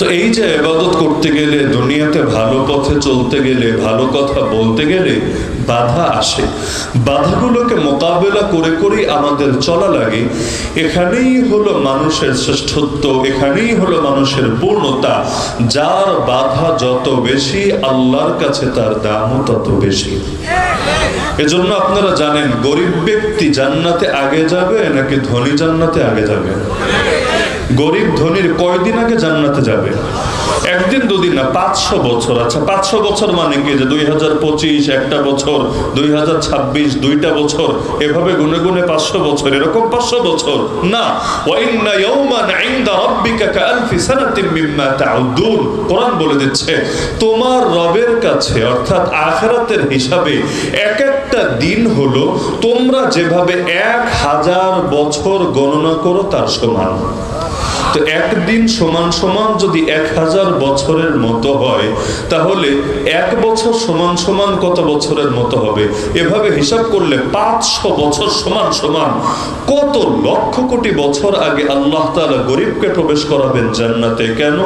তো এই যে ইবাদত করতে গেলে, দুনিয়াতে ভালো পথে চলতে গেলে, ভালো কথা বলতে গেলে বাধা আসে। বাধাগুলোকে মোকাবেলা করে করেই আমাদের চলা লাগে। এখানেই হলো মানুষের শ্রেষ্ঠত্ব, এখানেই হলো মানুষের পূর্ণতা। যার বাধা যত বেশি, আল্লাহর কাছে তার দামও তত বেশি। এজন্য আপনারা জানেন, গরিব ব্যক্তি জান্নাতে আগে যাবে নাকি ধনী জান্নাতে আগে যাবে? গরিব ধনির কয়দিন আগে জান্নাতে যাবে? একদিন, দুদিন না, পাঁচশো বছর। আচ্ছা পাঁচশো বছর মানে কি? যে দুই হাজার পঁচিশ, একটা বছর, দুই হাজার ছাব্বিশ, দুইটা বছর, এভাবে গুনে গুনে পাঁচশো বছর। এরকম পাঁচশো বছর? না। বলে দিচ্ছে, তোমার রবের কাছে, অর্থাৎ আখিরাতের হিসাবে, এক একটা দিন হলো, তোমরা যেভাবে এক হাজার বছর গণনা করো তার সমান। তো একদিন সমান সমান যদি এক হাজার বছরের মতো হয়, তাহলে এক বছর সমান সমান কত বছরের মতো হবে? এভাবে হিসাব করলে পাঁচশো বছর সমান সমান কত লক্ষ কোটি বছর আগে আল্লাহ তাআলা গরিবকে প্রবেশ করাবেন জান্নাতে? কেন?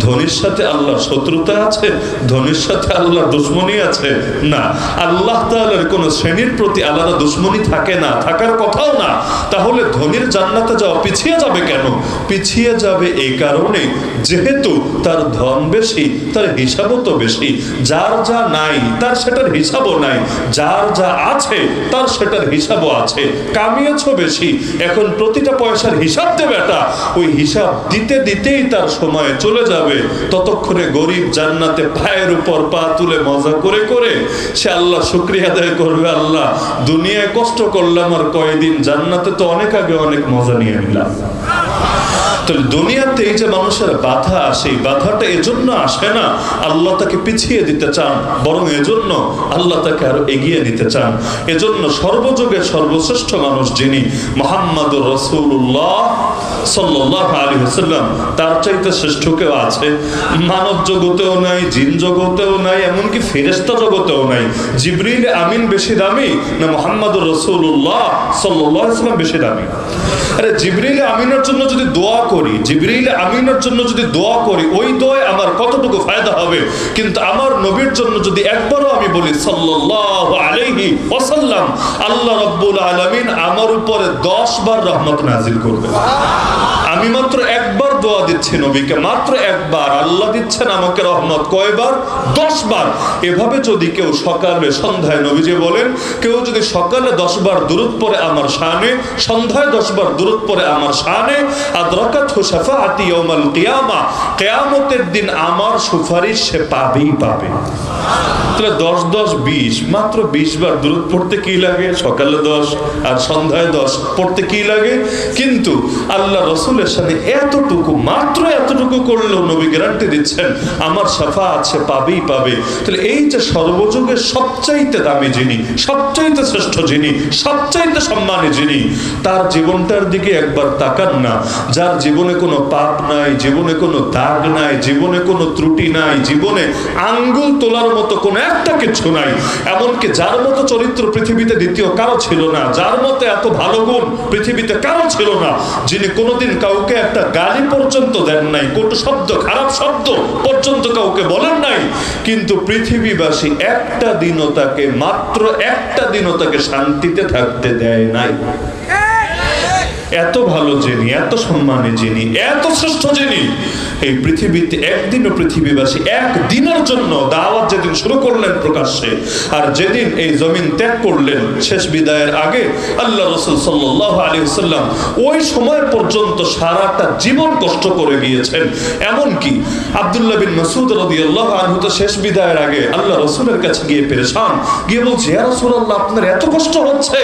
ধনির সাথে আল্লাহ শত্রুতা আছে, ধনির সাথে আল্লাহ দুশ্মনী আছে? না। আল্লাহ তাআলার কোনো শ্রেণির প্রতি আলাদা দুশ্মনী থাকে না, থাকার কথাও না। তাহলে ধনির জান্নাতে যাওয়া পিছিয়ে যাবে কেন? পিছিয়ে যাবে এই কারণে। যেহেতু তার ধন বেশি, তার হিসাবও তো বেশি। যার যা নাই, তার সেটার হিসাবও নাই। যার যা আছে, তার সেটার হিসাবও আছে। কামিয়েছ বেশি। এখন প্রতিটা পয়সার হিসাব দেবে এটা ওই হিসাব দিতে দিতেই তার সময় চলে যাবে। ততক্ষণে গরিব জান্নাতে পায়ের উপর পা তুলে মজা করে করে সে আল্লাহ শুক্রিয়া আদায় করবে, আল্লাহ। দুনিয়ায় কষ্ট করলাম আর কয়দিন, জান্নাতে তো অনেক আগে অনেক মজা নিয়ে নিলাম। তাহলে দুনিয়াতে এই যে মানুষের বাধা আসে এই বাধাটা এজন্য আসে না, আল্লাহ তাকে পিছিয়ে দিতে চান, বরং এজন্য আল্লাহ তাকে আরও এগিয়ে নিতে চান। এজন্য সর্বযুগের সর্বশ্রেষ্ঠ মানুষ যিনি রসুল্লাহ সাল্লাহ আলী তার চাইতে শ্রেষ্ঠ কেউ আছে? মানব জগতেও নাই, জিন জগতেও নাই, এমনকি ফেরেস্তা জগতেও নাই। জিবরিল আমিন বেশি দামি না মোহাম্মদুর রসুল্লাহ সাল্লাহ ইসলাম বেশি দামি? আরে জিবরিল আমিনের জন্য যদি দোয়া করি জিবরিল আমিনের জন্য যদি দোয়া করি, ওই দোয়ায় আমার কতটুকু ফায়দা হবে? কিন্তু আমার নবীর জন্য যদি একবারও আমি বলি, সাল্লাল্লাহু আলাইহি ওয়াসাল্লাম, আল্লাহ রাব্বুল আলামিন আমার উপরে 10 বার রহমত নাজিল করবে আমি মাত্র একবার দোয়া দিচ্ছি নবীকে। মাত্র একবার আল্লাহ দিচ্ছেন আমাকে রহমত। কয়বার? দশ বার এভাবে যদি কেউ সকালে, সন্ধ্যায় নবীজি বলেন, কেউ যদি সকালে দশ বার দূরত পরে আমার শানে, সন্ধ্যায় দশ বার দূরত পরে আমার শানে, আদরাকাত হুসাফাতি ইয়াউমাল কিয়ামা, কিয়ামতের দিন আমার সুপারিশ সে পাবেই পাবে। তাহলে দশ দশ, বিশ, মাত্র বিশ বার দূরত পড়তে কি লাগে? সকালে দশ আর সন্ধ্যায় দশ, পড়তে কি লাগে? কিন্তু আল্লাহ রসুলের সাথে এতটুকু মাত্র এতটুকু করলেও নবী গ্যারান্টি দিচ্ছেন, আমার সাফা আছে, পাবেই পাবে। তাহলে এই যে সর্বযুগের সবচাইতে দামি যিনি, সবচাইতে শ্রেষ্ঠ যিনি, সবচাইতে সম্মানী যিনি, তার জীবনটার দিকে একবার তাকান না। যার জীবনে কোনো পাপ নাই, জীবনে কোনো দাগ নাই, জীবনে কোনো ত্রুটি নাই, জীবনে আঙ্গুল তোলার মতো কোনো একটা কিছু নাই। এমনকি যার মতো চরিত্র পৃথিবীতে দ্বিতীয় কারও ছিল না, যার মতো এত ভালো গুণ পৃথিবীতে কারও ছিল না, যিনি কোনোদিন কাউকে একটা গালি পর্যন্ত দেন নাই। কটু শব্দ, খারাপ শব্দ পর্যন্ত কাউকে বলেন নাই। কিন্তু পৃথিবীবাসী একটা দিনও তাকে, মাত্র একটা দিনও তাকে শান্তিতে থাকতে দেয় নাই। এত ভালো যিনি, এত সম্মানে যিনি, এত শ্রেষ্ঠ যিনি এই পৃথিবীতে একদিনও পৃথিবীবাসী একদিনের জন্য দাওয়াত যেদিন শুরু করলেন প্রকাশ্যে, আর যেদিন এই জমিন ত্যাগ করলেন, শেষ বিদায়ের আগে আল্লাহ রসুল সাল্লাহ আলী সাল্লাম ওই সময় পর্যন্ত সারাটা জীবন কষ্ট করে গিয়েছেন। এমনকি আবদুল্লাহ বিন মাসুদ রদি আল্লাহ আনহু তো শেষ বিদায়ের আগে আল্লাহ রসুলের কাছে গিয়ে পেরেছান গিয়ে বলছে, ইয়া রাসূলুল্লাহ, আপনার এত কষ্ট হচ্ছে।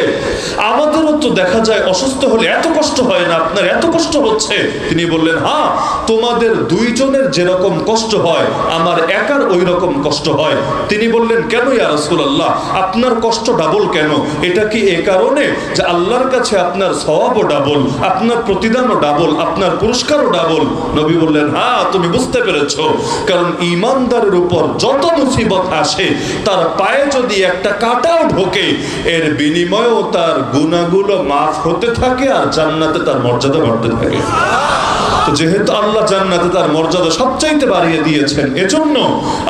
আমাদেরও তো দেখা যায় অসুস্থ হলে এত কষ্ট হয় না, আপনার এত কষ্ট হচ্ছে। তিনি বললেন হ্যাঁ তোমাদের দুইজনের যেরকম কষ্ট হয়, আমার একার ওই রকম কষ্ট হয়। তিনি বললেন, কেন ইয়া রাসূলুল্লাহ? আপনার কষ্ট ডাবল কেন? এটা কি এ কারণে যে আল্লাহর কাছে আপনার সওয়াবও ডাবল আপনার প্রতিদানও ডাবল আপনার পুরস্কারও ডাবল নবী বললেন হ্যাঁ তুমি বুঝতে পেরেছ। কারণ ইমানদারের উপর যত মুসিবত আসে, তার পায়ে যদি একটা কাটাও ঢোকে, এর বিনিময়েও তার গুণাগুলো মাফ হতে থাকে আর জান্নাতে তার মর্যাদা বাড়তে থাকে। যেহেতু আল্লাহ জান্নাতে তার মর্যাদা সবচাইতে বাড়িয়ে দিয়েছেন, এজন্য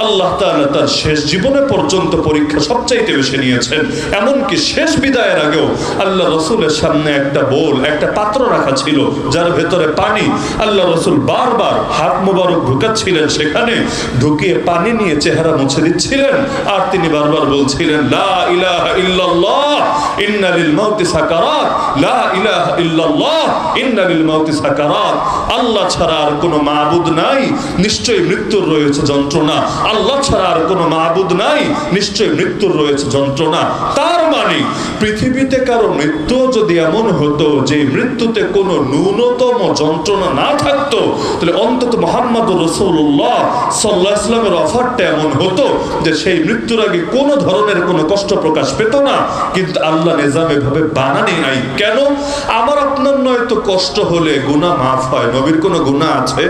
আল্লাহ তাআলা তার শেষ জীবনে পর্যন্ত পরীক্ষা সবচাইতে বেশি নিয়েছেন। এমনকি শেষ বিদায়ের আগেও আল্লাহ রসুলের সামনে একটা বোল, একটা পাত্র রাখা ছিল, যার ভেতরে পানি। আল্লাহ রসুল বারবার হাত মোবারক ঢুকাচ্ছিলেন সেখানে, ঢুকিয়ে পানি নিয়ে চেহারা মুছে দিচ্ছিলেন, আর তিনি বারবার বলছিলেন, লা ইলাহা ইল্লাল্লাহ, ইন্না মাউতি সাকারাত, লা ইলাহা ইল্লাল্লাহ, ইন্না মাউতি সাকারাত। আল্লাহ ছাড়া আর কোনো মাবুদ নাই, নিশ্চয়ই মৃত্যুর রয়েছে যন্ত্রণা। আল্লাহ ছাড়া আর কোনো মাবুদ নাই, নিশ্চয়ই মৃত্যুর রয়েছে যন্ত্রণা। তার মানে পৃথিবীতে কারও মৃত্যু যদি এমন হতো যে মৃত্যুতে কোনো ন্যূনতম যন্ত্রণা না থাকতো, তাহলে অন্তত মোহাম্মদ রসুল্লাহ সাল্লাহ ইসলামের অফারটা এমন হতো যে সেই মৃত্যুর আগে কোনো ধরনের কোনো কষ্ট প্রকাশ পেত না। কিন্তু আল্লাহ নিজাম এভাবে বানানি নাই। কেন? আমার আপনার নয় তো কষ্ট হলে গুণা মাফ হয় নবীর কোনো গুণা আছে?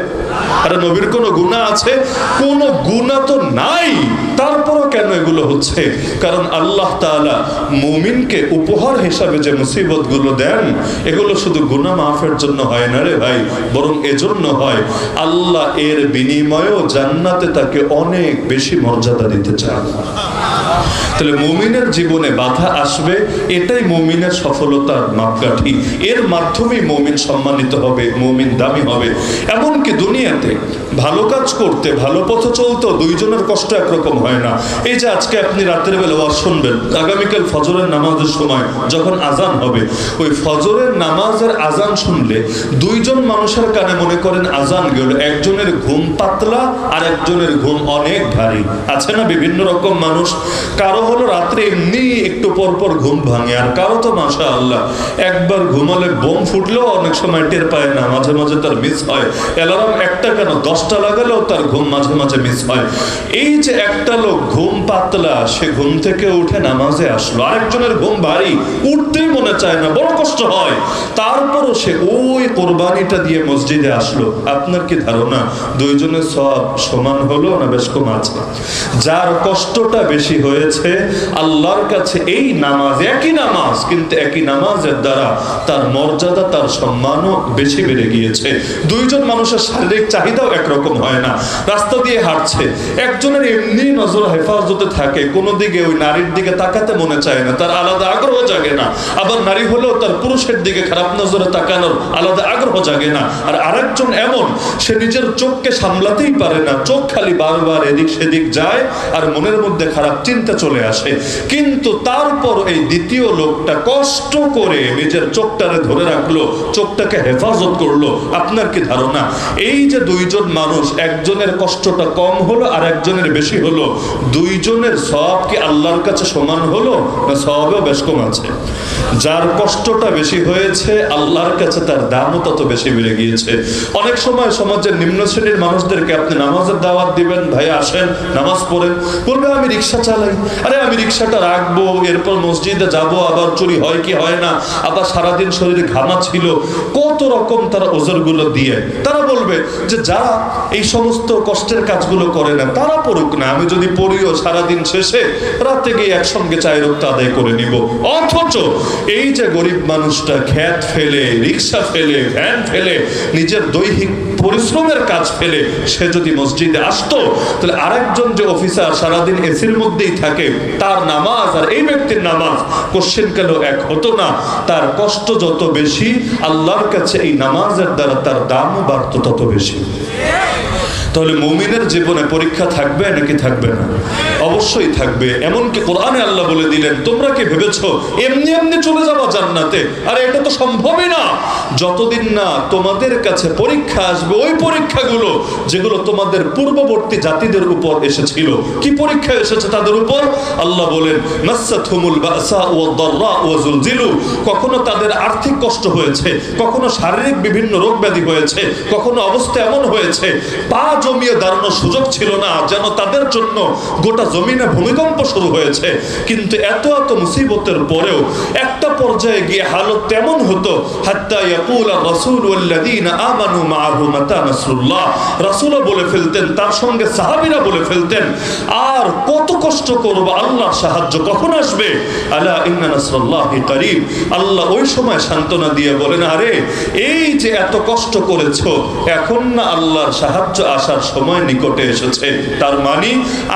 আরে নবীর কোনো গুণা আছে? কোনো গুণা তো নাই। তারপরও কেন এগুলো হচ্ছে? কারণ আল্লাহ তাআলা মুমিনকে উপহার হিসাবে যে মুসিবতগুলো দেন, এগুলো শুধু গুণা মাফের জন্য হয় না রে ভাই, বরং এজন্য হয়। আল্লাহ এর বিনিময়েও জান্নাতে তাকে অনেক বেশি মর্যাদা দিতে চান। তাহলে মমিনের জীবনে বাধা আসবে, এটাই মুমিনের সফলতার মাপকাঠি। এর মাধ্যমে মুমিন সম্মানিত হবে, মুমিন দামি হবে। এমনকি দুনিয়াতে ভালো কাজ করতে, ভালো পথে চলতো দুইজনের কষ্ট একরকম হয় না। এই যে আজকে আপনি রাতের বেলা ওয়াজ শুনবেন, আগামীকাল ফজরের নামাজের সময় যখন আজান হবে, ওই ফজরের নামাজের আজান শুনলে দুইজন মানুষের কানে মনে করেন আজান গেল, একজনের ঘুম পাতলা আর একজনের ঘুম অনেক ভারী। আছে না বিভিন্ন রকম মানুষ? কারও হলো রাত্রে এমনি একটু পর পর ঘুম ভাঙে, আর কারও তো মাসা আল্লাহ একবার ঘুমালে বোম ফুটলেও অনেক সময় টের পায় না, মাঝে মাঝে তার মিস হয়। অ্যালার্ম একটা কেন দশটা লাগালেও তার ঘুম মাঝে মাঝে মিস হয়। এই যে একটা লোক ঘুম পাতলা, সে ঘুম থেকে উঠে নামাজে আসলো। আরেকজনের ঘুম ভারী, উঠতেই মনে চায় না, বড় কষ্ট হয়। তারপরও সে ওই কোরবানিটা দিয়ে মসজিদে আসলো। আপনার কি ধারণা, দুইজনের সব সমান হলো না বেশ কম আছে? যার কষ্টটা বেশি হয়েছে, আল্লাহর কাছে এই নামাজ, একই নামাজ, কিন্তু একই নামাজের দ্বারা তার মর্যাদা, তার সম্মানও বেশি বেড়ে গিয়েছে। দুইজন মানুষের শারীরিক চাহিদাও একরকম হয় না। রাস্তা দিয়ে হাঁটছে। একজনের এমনি নজর হেফাজতে থাকে, কোনো দিকে ওই নারীর দিকে তাকাতে মনে চায় না, তার আলাদা আগ্রহ জাগে না। আবার নারী হলেও তার পুরুষের দিকে খারাপ নজরে তাকানোর আলাদা আগ্রহ জাগে না। আর আরেকজন এমন, সে নিজের চোখকে সামলাতেই পারে না, চোখ খালি বারবার এদিক সেদিক যায় আর মনের মধ্যে খারাপ চিন্তা চলে আসে। কিন্তু তারপর এই দ্বিতীয় লোকটা কষ্ট করে নিজের চোখটারে ধরে রাখল, চোখটাকে হেফাজত করল। আপনার কি ধারণা? এই যে দুইজন মানুষ একজনের কষ্টটা কম হলো আর একজনের বেশি হলো? দুইজনের সব কি আল্লাহর কাছে সমান হলো না সবেও বেশ কম আছে? যার কষ্টটা বেশি হয়েছে, আল্লাহর কাছে তার দামও তত বেশি বেড়ে গিয়েছে। অনেক সময় সমাজের নিম্ন শ্রেণির মানুষদেরকে আপনি নামাজের দাওয়াত দিবেন, ভাই আসেন, নামাজ পড়েন। বলবে, আমি রিক্সা চালাই। আরে, আমি রিক্সাটা রাখব, এরপর মসজিদে যাব, আবার চুরি হয় কি হয় না? আবার সারাদিন শরীরে ঘামা ছিল। কত রকম তারা ওজরগুলো দিয়ে। তারা বলবে যে, যারা এই সমস্ত কষ্টের কাজগুলো করে না, তারা পড়ুক না। আমি যদি পড়িও সারাদিন শেষে, রাতে গিয়ে একসঙ্গে চায় রক্ত আদায় করে নিব। অথচ এই যে গরিব মানুষটা খ্যাত ফেলে, রিক্সা ফেলে, ভ্যান ফেলে, নিজের দৈহিক পরিশ্রমের কাজ ফেলে, সে যদি মসজিদে আসতো, তাহলে আরেকজন যে অফিসার সারাদিন এসির মধ্যেই থাকে, তার নামাজ আর এই ব্যক্তির নামাজ কোশ্চেন কেন এক হতো না? তার কষ্ট যত বেশি, আল্লাহর কাছে এই নামাজের দ্বারা তার দামও বাড়তো তত বেশি। তাহলে মুমিনের জীবনে পরীক্ষা থাকবে নাকি থাকবে না? অবশ্যই থাকবে। এমনকি কোরআনে আল্লাহ বলে দিলেন, তোমরা কি ভেবেছো এমনি এমনি চলে যাওয়া জান্নাতে? আরে, এটা তো সম্ভবই না। যতদিন না তোমাদের কাছে পরীক্ষা আসবে, ওই পরীক্ষাগুলো যেগুলো তোমাদের পূর্ববর্তী জাতিদের উপর এসেছিল, কি পরীক্ষা এসেছে তাদের উপর? আল্লাহ বলেন কখনো তাদের আর্থিক কষ্ট হয়েছে, কখনো শারীরিক বিভিন্ন রোগ ব্যাধি হয়েছে, কখনো অবস্থা এমন হয়েছে। পা জমিয়ে দাঁড়ানোর সুযোগ ছিল না, যেন তাদের জন্য গোটা জমিনে ভূমিকম্প শুরু হয়েছে। কিন্তু এত এত মুসিবতের পরেও একটা পর্যায়ে গিয়ে হালত তেমন হতো বলে ফেলতেন, তার সঙ্গে সাহাবীরা বলে ফেলতেন, আর কত কষ্ট করব, আল্লাহর সাহায্য কখন আসবে? আল্লাহ ওই সময় সান্ত্বনা দিয়ে বলেন, আরে, এই যে এত কষ্ট করেছ, এখন না আল্লাহর সাহায্য আসার সময় নিকটে এসেছে। তার মানে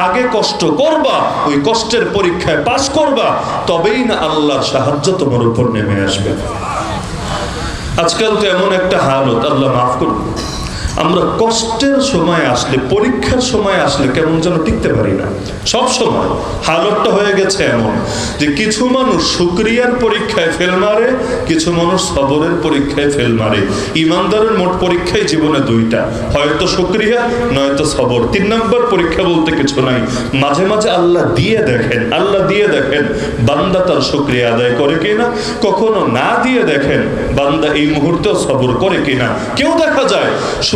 আগে কষ্ট করবা, ওই কষ্টের পরীক্ষায় পাশ করবা, তবেই না আল্লাহর সাহায্য তোমার উপর নেমে আসবে। আজকাল তো এমন একটা হালত, আল্লাহ মাফ করুন। আমরা কষ্টের সময় আসলে, পরীক্ষার সময় আসলে কেমন যেন টিকতে পারি না। সব সময় হালতটা হয়ে গেছে এমন যে কিছু মানুষ শুক্রিয়ার পরীক্ষায় ফেল মারে, কিছু মানুষ সবরের পরীক্ষায় ফেল মারে। ইমানদারের মোট পরীক্ষায় জীবনে দুইটা, হয়তো শুক্রিয়া, নয়তো সবর। তিন নম্বর পরীক্ষা বলতে কিছু নাই। মাঝে মাঝে আল্লাহ দিয়ে দেখেন, আল্লাহ দিয়ে দেখেন, বান্দা তার শুক্রিয়া আদায় করে কিনা। কখনো না দিয়ে দেখেন, বান্দা এই মুহূর্তেও সবর করে কিনা। কেউ দেখা যায়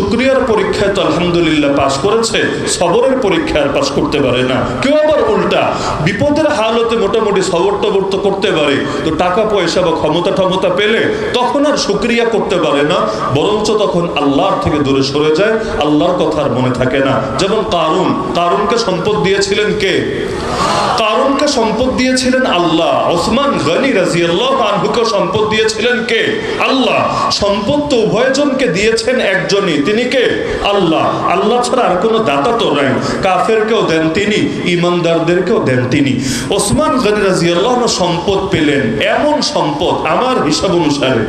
শুক্রিয়ার পরীক্ষায় তো আলহামদুলিল্লাহ পাশ করেছে, সবরের পরীক্ষায় আর পাশ করতে পারে না। কেউ আবার উল্টা, বিপদের হালতে মোটামুটি সবর টবর তো করতে পারে, তো টাকা পয়সা বা ক্ষমতা টমতা পেলে তখন আর শুক্রিয়া করতে পারে না, বরঞ্চ তখন আল্লাহর থেকে দূরে সরে যায়, আল্লাহর কথা আর মনে থাকে না। যেমন কারুন, কারুনকে সম্পদ দিয়েছিলেন কে? কারুনকে সম্পদ দিয়েছিলেন আল্লাহ। ওসমান গনি রাজি আল্লাহ সম্পদ দিয়েছিলেন কে? আল্লাহ। সম্পদ তো উভয়জনকে দিয়েছেন একজনই, তিনি কে? আল্লাহ। আল্লাহ ছাড়া আর কোনো দাতা তো নাই। কাফের কাফেরকেও দেন তিনি, ইমানদারদেরকেও দেন তিনি। ওসমান গনি রাজি আল্লাহ সম্পদ পেলেন, এমন সম্পদ আমার হিসাব অনুসারে।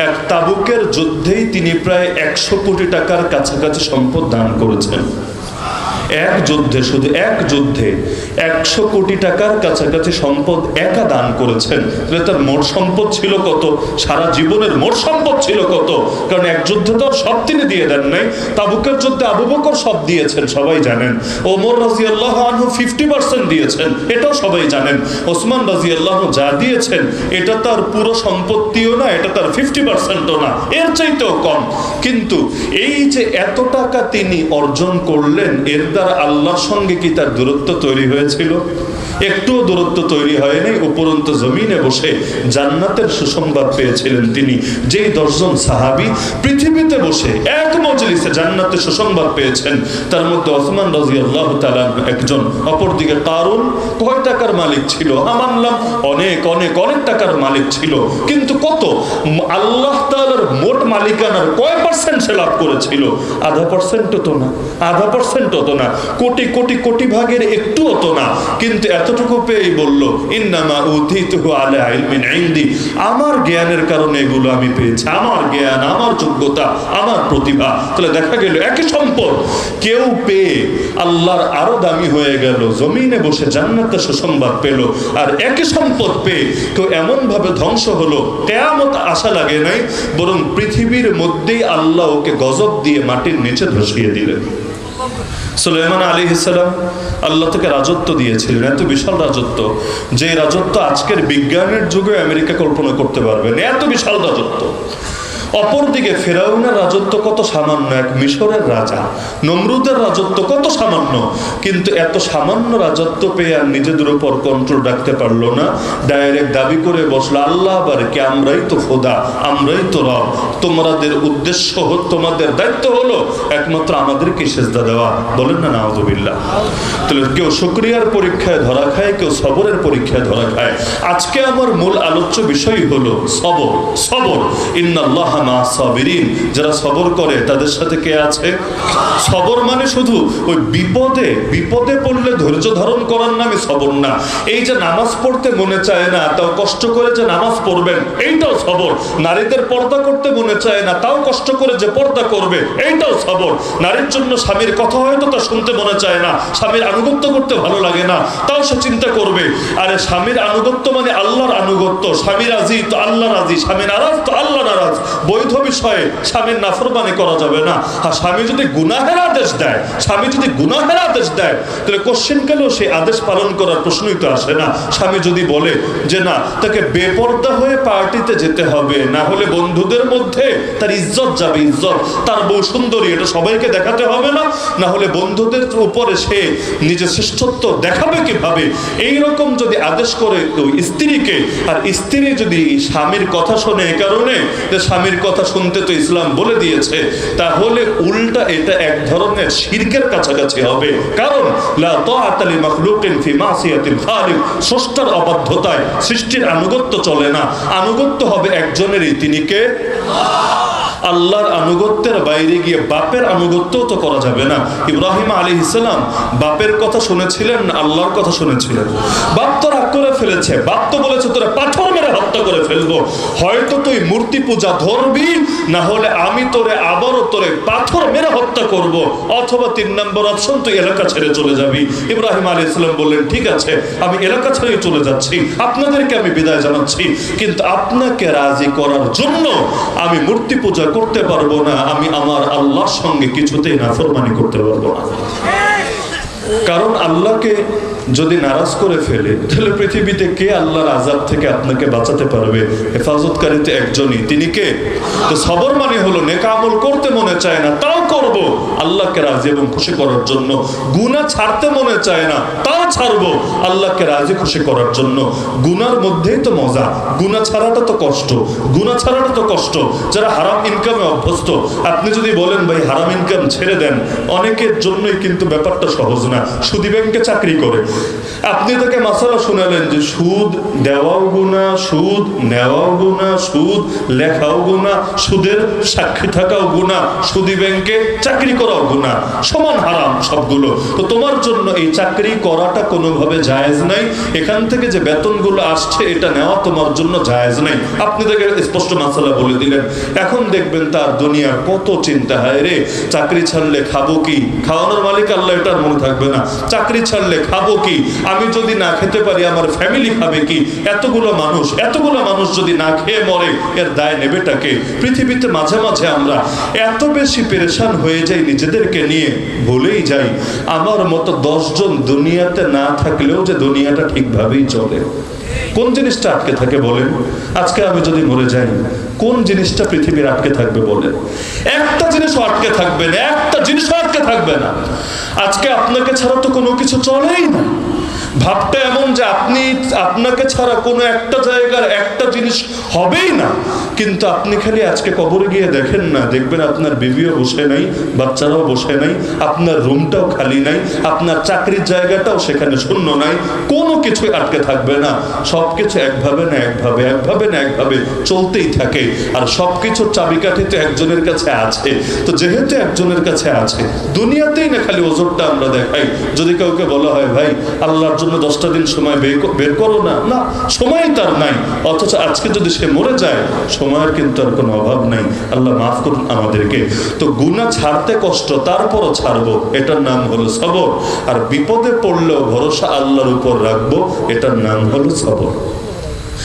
এক তাবুকের যুদ্ধেই তিনি প্রায় একশো কোটি টাকার কাছাকাছি সম্পদ দান করেছেন। এক যুদ্ধে, শুধু এক যুদ্ধে একশো কোটি টাকার কাছাকাছি সম্পদ একা দান করেছেন। তাহলে তার মোট সম্পদ ছিল কত? সারা জীবনের মোট সম্পদ ছিল কত? কারণ এক যুদ্ধে তো সব তিনি দিয়ে দেন নাই। তাবুকের যুদ্ধে আবু বকর সব দিয়েছেন, সবাই জানেন। ওমর রাজি আল্লাহ আনহু ফিফটি পার্সেন্ট দিয়েছেন, এটাও সবাই জানেন। ওসমান রাজি আল্লাহ যা দিয়েছেন, এটা তার পুরো সম্পত্তিও না, এটা তার ফিফটি পার্সেন্টও না, এর চাইতেও কম। কিন্তু এই যে এত টাকা তিনি অর্জন করলেন, এর দ্বারা আল্লাহর সঙ্গে কি তার দূরত্ব তৈরি হয়েছিল? একটুও দূরত্ব তৈরি হয়নি, উপরন্ত জমিনে বসে জান্নাতের সুসংবাদ পেয়েছিলেন তিনি। যেই দশজন সাহাবি পৃথিবীতে বসে এক মজলিসে জান্নাতের সুসংবাদ পেয়েছেন, তার মধ্যে ওসমান রাজি আল্লাহ একজন, অপরদিকে কারণ কয় টাকার মালিক ছিল? হ্যাঁ মানলাম অনেক অনেক অনেক টাকার মালিক ছিল। কিন্তু কত? আল্লাহ তাআলার মোট মালিকানার কয় পার্সেন্ট সে লাভ করেছিল? আধা পার্সেন্টও তো না, আধা পার্সেন্ট হতো না, কোটি কোটি কোটি ভাগের একটু হতো না। কিন্তু এতটুকু পেয়েই বলল, ইন্নামা উথিতুহু আলা আমার জ্ঞানের কারণে এগুলো আমি পেয়েছি। আমার জ্ঞান, আমার যোগ্যতা, আমার প্রতিভা। তাহলে দেখা গেল, একই সম্পদ। কেউ পেয়ে আল্লাহর আরও দামি হয়ে গেল, জমিনে বসে জান্নাতের সুসংবাদ পেল, আর একই সম্পদ পেয়ে কেউ এমন ভাবে ধ্বংস হলো, কেয়ামত আশা লাগে নাই, বরং পৃথিবীর মধ্যেই আল্লাহ ওকে গজব দিয়ে মাটির নিচে ধসিয়ে দিলেন। সুলাইমান আলী ইসলাম আল্লাহ থেকে রাজত্ব দিয়েছিলেন, এত বিশাল রাজত্ব যে রাজত্ব আজকের বিজ্ঞানের যুগে আমেরিকা কল্পনা করতে পারবেন এত বিশাল রাজত্ব। অপরদিকে ফেরাউনের রাজত্ব কত সামান্য, এক মিশরের রাজা। নমরুদের রাজত্ব কত সামান্য, কিন্তু এত সামান্য রাজত্ব পেয়ে আর নিজেদের উপর কন্ট্রোল রাখতে পারল না। ডাইরেক্ট দাবি করে বসল, আল্লাহ আবার কে? আমরাই তো খোদা, আমরাই তো রব। তোমাদের উদ্দেশ্য তোমাদের দায়িত্ব হলো একমাত্র আমাদেরকে সেজদা দেওয়া। বলেন না, নাউজুবিল্লাহ। তাহলে কেউ শুক্রিয়ার পরীক্ষায় ধরা খায়, কেউ সবরের পরীক্ষায় ধরা খায়। আজকে আমার মূল আলোচ্য বিষয় হলো সবর সবর। ইন্নাল্লাহ যারা সবর করে, তাদের সাথে কে আছে? সবর মানে শুধু ওই বিপদে বিপদে পড়লে ধৈর্য ধারণ করার নামে সবর না। এই যে নামাজ পড়তে মনে চায় না, তাও কষ্ট করে যে নামাজ পড়বেন, এইটাও সবর। নারীদের পর্দা করতে মনে চায় না, তাও কষ্ট করে যে পর্দা করবে, এইটাও সবর। নারীর জন্য স্বামীর কথা হয়তো তা শুনতে মনে চায় না, স্বামীর আনুগত্য করতে ভালো লাগে না, তাও সে চিন্তা করবে। আরে স্বামীর আনুগত্য মানে আল্লাহর আনুগত্য, স্বামী রাজি তো আল্লাহ রাজি, স্বামী নারাজ তো আল্লাহ নারাজ। বৈধ বিষয়ে স্বামীর নাফরমানি করা যাবে না। আর স্বামী যদি গুনাহের আদেশ দেয়, স্বামী যদি গুনাহের আদেশ দেয়, তাহলে কোশ্চেন কেলেও সেই আদেশ পালন করার প্রশ্নই তো আসে না। স্বামী যদি বলে যে না, তাকে বেপর্দা হয়ে পার্টিতে যেতে হবে, না হলে বন্ধুদের মধ্যে তার ইজ্জত যাবে, ইজ্জত। তার বউ সুন্দরী, এটা সবাইকে দেখাতে হবে না। না হলে বন্ধুদের উপরে সে নিজের শ্রেষ্ঠত্ব দেখাবে কীভাবে? এই রকম যদি আদেশ করে ওই স্ত্রীকে, আর স্ত্রী যদি স্বামীর কথা শোনে এ কারণে যে স্বামীর কথা শুনতে তো ইসলাম বলে দিয়েছে, তাহলে উল্টা এটা এক ধরনের শিরকের কাছাকাছি হবে। কারণ অবাধ্যতায় সৃষ্টির আনুগত্য চলে না। আনুগত্য হবে একজনেরই, তিনি কে? আল্লাহর আনুগত্যের বাইরে গিয়ে বাপের আনুগত্যও তো করা যাবে না। ইব্রাহিম আলী ইসলাম বাপের কথা শুনেছিলেন না আল্লাহর কথা শুনেছিলেন? বাপ ফেলেছে বাপ তো বলেছে, তোরা পাথর মেরে হত্যা করে ফেলব। হয়তো তুই মূর্তি পূজা ধরবি, না হলে আমি তোরে আবারও তোরে পাথর মেরে হত্যা করব। অথবা তিন নম্বর অপশন তুই এলাকা ছেড়ে চলে যাবি। ইব্রাহিম আলী ইসলাম বললেন, ঠিক আছে, আমি এলাকা ছেড়ে চলে যাচ্ছি। আপনাদেরকে আমি বিদায় জানাচ্ছি, কিন্তু আপনাকে রাজি করার জন্য আমি মূর্তি পূজা করতে পারব না। আমি আমার আল্লাহর সঙ্গে কিছুতেই নাফরমানি করতে পারব না। কারণ আল্লাহকে যদি নারাজ করে ফেলে, তাহলে পৃথিবীতে কে আল্লাহর আজাব থেকে আপনাকে বাঁচাতে পারবে? হেফাজতকারী তো একজনই। তিনি কে? তো সবর মানে হলো নেকা আমল করতে মনে চায় না, তাও করব। আল্লাহকে রাজি এবং খুশি করার জন্য। গুনাহ ছাড়তে মনে চায় না, তাও ছাড়বো। আল্লাহকে রাজি খুশি করার জন্য। গুনার মধ্যেই তো মজা। গুনাহ ছাড়াটা তো কষ্ট। গুনাহ ছাড়াটা তো কষ্ট। যারা হারাম ইনকামে অভ্যস্ত, আপনি যদি বলেন, ভাই, হারাম ইনকাম ছেড়ে দেন, অনেকের জন্যই কিন্তু ব্যাপারটা সহজ না। সুদী ব্যাংকে চাকরি করে আপনি তাকে মাসালা শোনালেন যে সুদ দেওয়াও গুণা সুদ নেওয়াও গুণা সুদ লেখাও গুণা সুদের সাক্ষী থাকাও গুণা সুদী ব্যাংকে চাকরি করাও গুণা সমান হারাম সবগুলো। তো তোমার জন্য এই চাকরি করাটা কোনোভাবে জায়েজ নাই, এখান থেকে যে বেতনগুলো আসছে এটা নেওয়া তোমার জন্য জায়েজ নাই। আপনি তাকে স্পষ্ট মাসালা বলে দিলেন। এখন দেখবেন তার দুনিয়ার কত চিন্তা হয় রে। চাকরি ছাড়লে খাব কি? খাওয়ানোর মালিক আল্লাহ, এটার মনে থাকবে না। চাকরি ছাড়লে খাব কি? আমি যদি না খেতে পারি, আমার ফ্যামিলি খাবে কি? এতগুলো মানুষ এতগুলো মানুষ যদি না খেয়ে মরে, এর দায় নেবেটাকে পৃথিবীতে মাঝে মাঝে আমরা এত বেশি পেরেশান হয়ে যাই নিজেদেরকে নিয়ে, ভুলেই যাই। আমার মতো দশজন দুনিয়াতে না থাকলেও যে দুনিয়াটা ঠিকভাবেই চলে। কোন জিনিসটা আটকে থাকে বলেন? আজকে আমি যদি মরে যাই, কোন জিনিসটা পৃথিবীর আটকে থাকবে বলেন? একটা জিনিসও আটকে থাকবে না, একটা জিনিসও আটকে থাকবে না। আজকে আপনাকে ছাড়া তো কোনো কিছু চলেই না। ভাবটা এমন যে আপনি, আপনাকে ছাড়া কোনো একটা জায়গার একটা জিনিস হবেই না। কিন্তু আপনি খালি আজকে কবরে গিয়ে দেখেন না, দেখবেন আপনার বিবিও বসে নাই, বাচ্চারাও বসে নাই, আপনার রুমটাও খালি নাই, আপনার চাকরির জায়গাটাও সেখানে শূন্য নাই, কোনো কিছুই আটকে থাকবে না। সব কিছু একভাবে না একভাবে একভাবে না একভাবে চলতেই থাকে। আর সব কিছুর চাবিকাঠি তো একজনের কাছে আছে। তো যেহেতু একজনের কাছে আছে, দুনিয়াতেই না খালি ওজোরটা আমরা দেখাই। যদি কাউকে বলা হয়, ভাই, আল্লাহর জন্য দশটা দিন সময় বের করো না। না, সময় তার নাই। অথচ আজকে যদি সে মরে যায়, সময়ের কিন্তু আর কোনো অভাব নাই। আল্লাহ মাফ করুন আমাদেরকে। তো গুণা ছাড়তে কষ্ট, তারপরও ছাড়বো। এটার নাম হলো সবর। আর বিপদে পড়লেও ভরসা আল্লাহর উপর রাখব, এটার নাম হলো সবর।